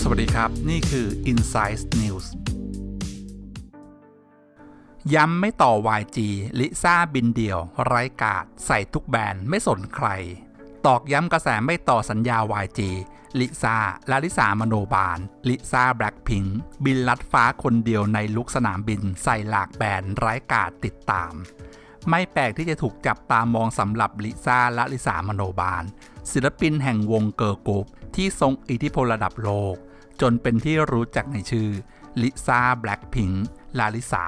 สวัสดีครับ นี่คือ Insight News ย้ำไม่ต่อ YG ลิซ่าบินเดี่ยว ไร้กาด ใส่ทุกแบรนด์ไม่สนใคร ตอกย้ำกระแสไม่ต่อสัญญา YG ลิซ่าลาลิสามโนบาล ลิซ่าแบล็คพิงค์บินลัดฟ้าคนเดียวในลุกสนามบิน ใส่หลากแบรนด์ไร้กาดติดตาม ไม่แปลกที่จะถูกจับตามองสำหรับลิซ่าและลิสามโนบาล ศิลปินแห่งวงเกิร์ลกรุ๊ปที่ทรงอิทธิพลระดับโลก จนเป็นที่รู้จักในชื่อลิซ่าแบล็คพิงค์ลาลิสา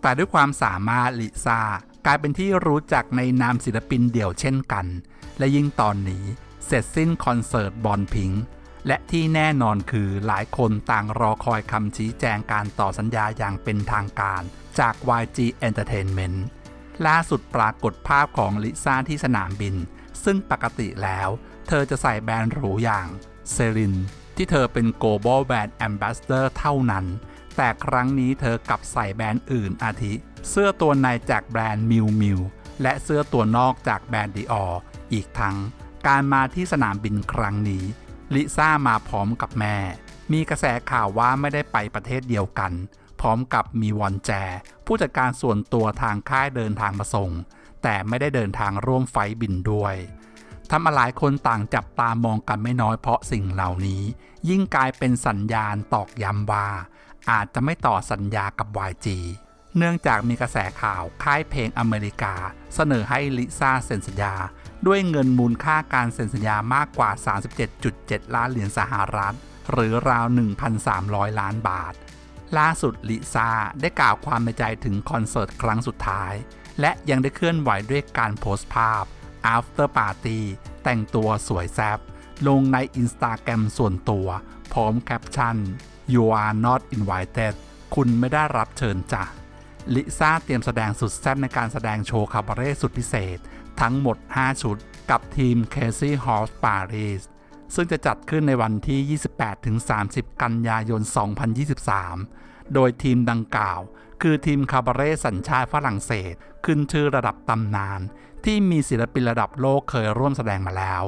แต่ด้วยความสามารถลิซ่ากลายเป็นที่รู้จักในนามศิลปินเดี่ยวเช่นกัน และยิ่งตอนนี้เสร็จสิ้นคอนเสิร์ตบอลพิงค์และที่แน่นอนคือหลายคนต่างรอคอยคำชี้แจงการต่อสัญญาอย่างเป็นทางการจาก YG Entertainment ล่าสุดปรากฏภาพของลิซ่าที่สนามบิน ซึ่งปกติแล้ว เธอจะใส่แบรนด์หรูอย่างเซรินที่เธอเป็น Global Brand Ambassador เท่านั้น แต่ครั้งนี้เธอกลับใส่แบรนด์อื่นอาทิ เสื้อตัวในจากแบรนด์มิวมิวและเสื้อตัวนอกจากแบรนด์ดิอออีกทั้ง การมาที่สนามบินครั้งนี้ ลิซ่ามาพร้อมกับแม่ มีกระแสข่าวว่าไม่ได้ไปประเทศเดียวกัน พร้อมกับมีวอนแจ ผู้จัดการส่วนตัวทางค่ายเดินทางมาส่ง แต่ไม่ได้เดินทางร่วมไฟล์บินด้วยทำาหลายคนต่างจับตามองกันไม่น้อยเพราะสิ่งเหล่านี้ ยิ่งกลายเป็นสัญญาณตอกย้ำว่า อาจจะไม่ต่อสัญญากับ YG เนื่องจากมีกระแสข่าวค่ายเพลงอเมริกา เสนอให้ลิซ่าเซ็นสัญญา ด้วยเงินมูลค่าการเซ็นสัญญามากกว่า 37.7 ล้านเหรียญสหรัฐ หรือราว 1,300 ล้านบาท ล่าสุดลิซ่าได้กล่าวความในใจถึงคอนเสิร์ตครั้งสุดท้าย และยังได้เคลื่อนไหวด้วยการโพสต์ภาพ after party แต่งตัวสวยแซบลงในอินสตาแกรมส่วนตัว พร้อมแคปชั่น you are not invited คุณไม่ได้รับเชิญจ้ะลิซ่าเตรียมแสดงสุดแซ่บในการแสดงโชว์คาบาเร่สุดพิเศษ ทั้งหมด 5 ชุด กับทีม Casey Horse Paris ซึ่งจะจัดขึ้นในวันที่ 28-30 กันยายน 2023 โดยทีมดังกล่าว คือทีมคาบาเร่สัญชาติฝรั่งเศส ขึ้นชื่อระดับตำนาน ที่มีศิลปินระดับโลกเคยร่วมแสดงมาแล้ว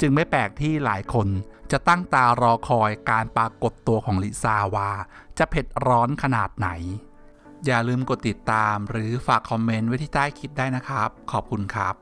จึงไม่แปลกที่หลายคนจะตั้งตารอคอยการปรากฏตัวของลิซาว่าจะเผ็ดร้อนขนาดไหน อย่าลืมกดติดตามหรือฝากคอมเมนต์ไว้ที่ใต้คลิปได้นะครับ ขอบคุณครับ